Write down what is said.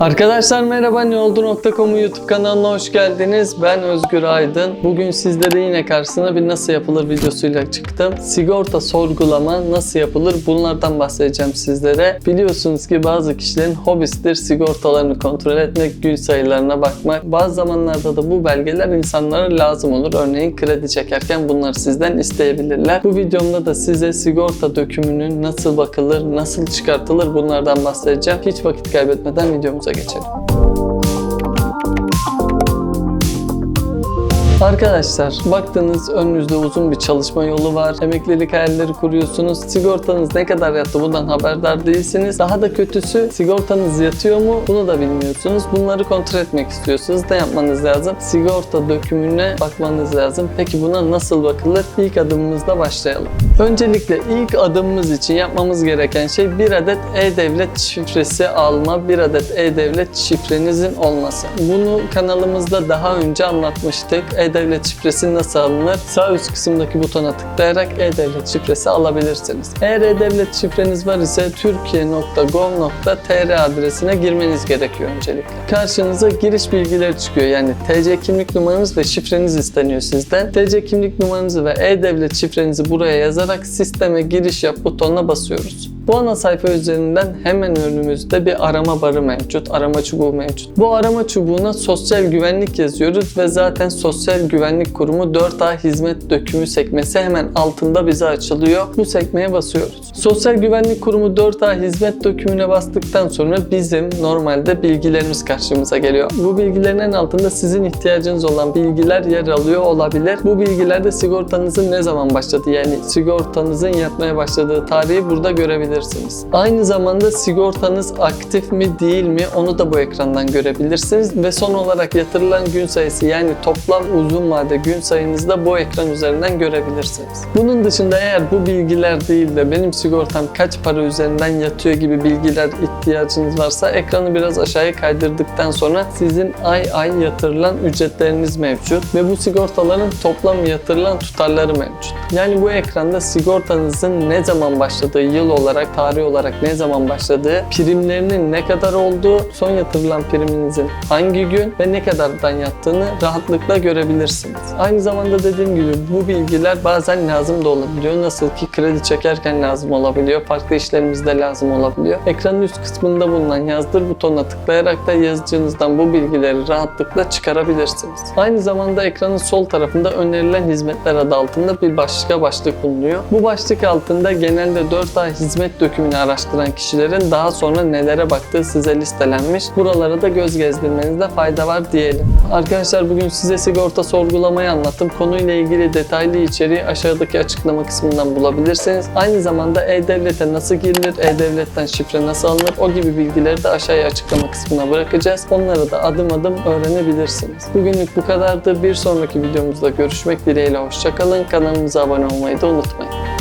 Arkadaşlar merhaba neoldu.com'un YouTube kanalına hoş geldiniz. Ben Özgür Aydın. Bugün sizlere yine karşısına bir nasıl yapılır videosuyla çıktım. Sigorta sorgulama nasıl yapılır bunlardan bahsedeceğim sizlere. Biliyorsunuz ki bazı kişilerin hobisidir sigortalarını kontrol etmek, gün sayılarına bakmak. Bazı zamanlarda da bu belgeler insanlara lazım olur. Örneğin kredi çekerken bunları sizden isteyebilirler. Bu videomda da size sigorta dökümünün nasıl bakılır, nasıl çıkartılır bunlardan bahsedeceğim. Hiç vakit kaybetmeden videomuza geçelim. Arkadaşlar baktınız önünüzde uzun bir çalışma yolu var. Emeklilik hayalleri kuruyorsunuz. Sigortanız ne kadar yattı bundan haberdar değilsiniz. Daha da kötüsü sigortanız yatıyor mu bunu da bilmiyorsunuz. Bunları kontrol etmek istiyorsunuz. Ne yapmanız lazım? Sigorta dökümüne bakmanız lazım. Peki buna nasıl bakılır? İlk adımımızda başlayalım. Öncelikle ilk adımımız için yapmamız gereken şey bir adet e-devlet şifresi alma, bir adet e-devlet şifrenizin olması. Bunu kanalımızda daha önce anlatmıştık. E-devlet şifresi nasıl alınır? Sağ üst kısımdaki butona tıklayarak e-devlet şifresi alabilirsiniz. Eğer e-devlet şifreniz var ise türkiye.gov.tr adresine girmeniz gerekiyor öncelikle. Karşınıza giriş bilgileri çıkıyor. Yani TC kimlik numaranız ve şifreniz isteniyor sizden. TC kimlik numaranızı ve e-devlet şifrenizi buraya yazarak sisteme giriş yap butonuna basıyoruz. Bu ana sayfa üzerinden hemen önümüzde bir arama barı mevcut, arama çubuğu mevcut. Bu arama çubuğuna sosyal güvenlik yazıyoruz ve zaten Sosyal Güvenlik Kurumu 4A hizmet dökümü sekmesi hemen altında bize açılıyor. Bu sekmeye basıyoruz. Sosyal Güvenlik Kurumu 4A hizmet dökümüne bastıktan sonra bizim normalde bilgilerimiz karşımıza geliyor. Bu bilgilerin en altında sizin ihtiyacınız olan bilgiler yer alıyor olabilir. Bu bilgilerde sigortanızın ne zaman başladığı yani sigortanızın yatmaya başladığı tarihi burada görebilirsiniz. Aynı zamanda sigortanız aktif mi değil mi onu da bu ekrandan görebilirsiniz ve son olarak yatırılan gün sayısı yani toplam uzun vade gün sayınızı da bu ekran üzerinden görebilirsiniz. Bunun dışında eğer bu bilgiler değil de benim sigortam kaç para üzerinden yatıyor gibi bilgiler ihtiyacınız varsa ekranı biraz aşağıya kaydırdıktan sonra sizin ay ay yatırılan ücretleriniz mevcut ve bu sigortaların toplam yatırılan tutarları mevcut. Yani bu ekranda sigortanızın ne zaman başladığı, yıl olarak, tarih olarak ne zaman başladığı, primlerinin ne kadar olduğu, son yatırılan priminizin hangi gün ve ne kadardan yattığını rahatlıkla görebilirsiniz. Aynı zamanda dediğim gibi bu bilgiler bazen lazım da olabiliyor. Nasıl ki kredi çekerken lazım olabiliyor, farklı işlerimizde lazım olabiliyor. Ekranın üst kısmında bulunan yazdır butonuna tıklayarak da yazıcınızdan bu bilgileri rahatlıkla çıkarabilirsiniz. Aynı zamanda ekranın sol tarafında önerilen hizmetler adı altında bir başka başlık bulunuyor. Bu başlık altında genelde 4A hizmet dökümünü araştıran kişilerin daha sonra nelere baktığı size listelenmiş. Buralara da göz gezdirmenizde fayda var diyelim. Arkadaşlar bugün size sigorta sorgulamayı anlattım. Konuyla ilgili detaylı içeriği aşağıdaki açıklama kısmından bulabilirsiniz. Aynı zamanda E-Devlet'e nasıl girilir, E-Devlet'ten şifre nasıl alınır o gibi bilgileri de aşağıya açıklama kısmına bırakacağız. Onları da adım adım öğrenebilirsiniz. Bugünlük bu kadardı. Bir sonraki videomuzda görüşmek dileğiyle hoşçakalın. Kanalımıza abone olmayı da unutmayın.